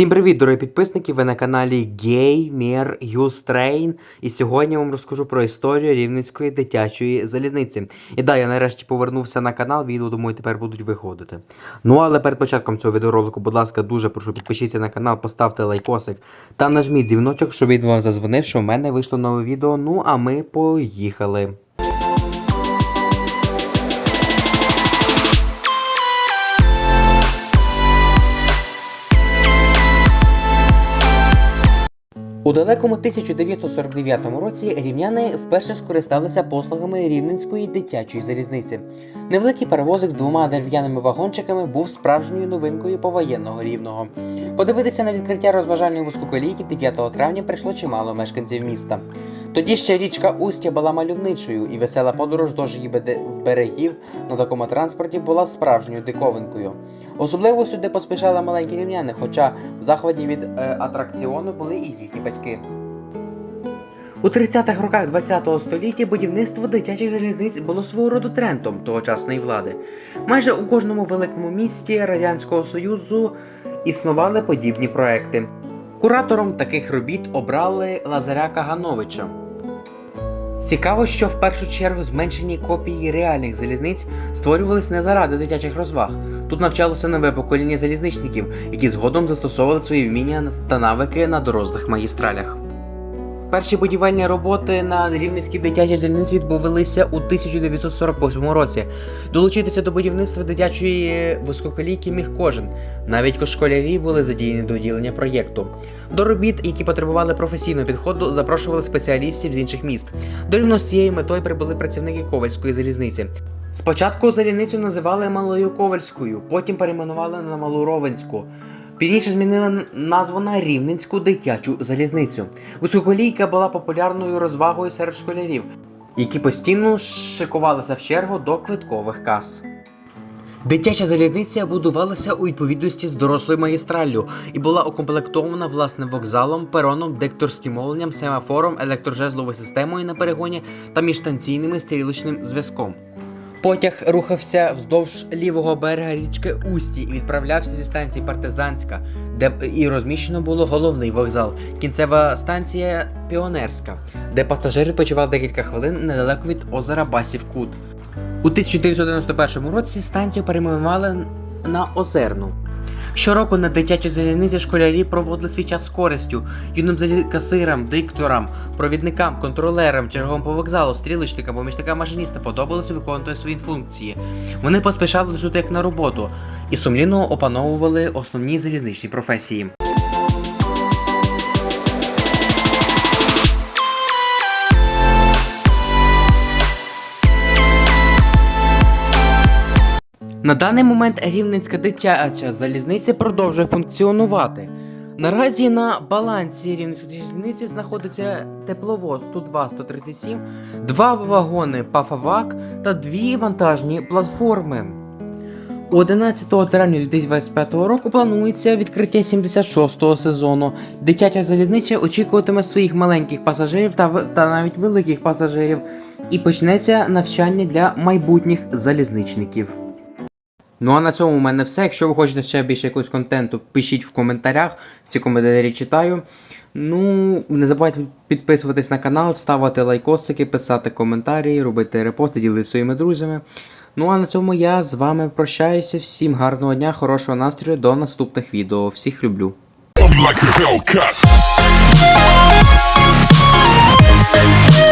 Всім привіт, дорогі підписники! Ви на каналі Gamer Ustrain. І сьогодні я вам розкажу про історію Рівненської дитячої залізниці. І да, я нарешті повернувся на канал, відео, думаю, тепер будуть виходити. Ну але перед початком цього відеоролику, будь ласка, дуже прошу підпишіться на канал, поставте лайкосик та нажміть дзвіночок, щоб він вам зазвонив, що в мене вийшло нове відео. Ну а ми поїхали. У далекому 1949 році рівняни вперше скористалися послугами Рівненської дитячої залізниці. Невеликий перевозик з двома дерев'яними вагончиками був справжньою новинкою повоєнного рівного. Подивитися на відкриття розважальної вузькоколійки 9 травня прийшло чимало мешканців міста. Тоді ще річка Устя була мальовничою, і весела подорож до беде- берегів на такому транспорті була справжньою диковинкою. Особливо сюди поспішали маленькі рівняни, хоча в захваті від е, атракціону були і їхні батьки. У 30-х роках ХХ століття будівництво дитячих залізниць було свого роду трендом тогочасної влади. Майже у кожному великому місті Радянського Союзу існували подібні проекти. Куратором таких робіт обрали Лазаря Кагановича. Цікаво, що в першу чергу зменшені копії реальних залізниць створювались не заради дитячих розваг. Тут навчалося нове покоління залізничників, які згодом застосовували свої вміння та навики на дорослих магістралях. Перші будівельні роботи на Рівненській дитячій залізниці відбувалися у 1948 році. Долучитися до будівництва дитячої вузькоколійки міг кожен. Навіть школярі були задіяні до ділення проєкту. До робіт, які потребували професійного підходу, запрошували спеціалістів з інших міст. До рівно з цією метою прибули працівники Ковальської залізниці. Спочатку залізницю називали Малою Ковальською, потім перейменували на Малу Ровенську. Пізніше змінили назву на Рівненську дитячу залізницю. Високолійка була популярною розвагою серед школярів, які постійно шикувалися в чергу до квиткових кас. Дитяча залізниця будувалася у відповідності з дорослою магістраллю і була укомплектована власним вокзалом, пероном, дикторським мовленням, семафором, електрожезловою системою на перегоні та міжстанційним стрілочним зв'язком. Потяг рухався вздовж лівого берега річки Усті і відправлявся зі станції Партизанська, де і розміщено було головний вокзал, кінцева станція Піонерська, де пасажири почували декілька хвилин недалеко від озера Басів Кут. У 1991 році станцію перейменували на Озерну. Щороку на дитячій залізниці школярі проводили свій час з користю. Юним касирам, дикторам, провідникам, контролерам, черговим по вокзалу, стрілочникам, помічникам машиніста подобалося виконувати свої функції. Вони поспішали сюди як на роботу і сумлінно опановували основні залізничні професії. На даний момент Рівненська дитяча залізниця продовжує функціонувати. Наразі на балансі Рівненської залізниці знаходиться тепловоз Ту-2-137, два вагони Пафавак та дві вантажні платформи. 11 травня 2025 року планується відкриття 76-го сезону. Дитяча залізниця очікуватиме своїх маленьких пасажирів та, та навіть великих пасажирів, і почнеться навчання для майбутніх залізничників. Ну а на цьому у мене все. Якщо ви хочете ще більше якогось контенту, пишіть в коментарях. Всі коментарі читаю. Ну, не забувайте підписуватись на канал, ставити лайкосики, писати коментарі, робити репости, ділитися своїми друзями. Ну а на цьому я з вами прощаюся. Всім гарного дня, хорошого настрою, до наступних відео. Всіх люблю. like a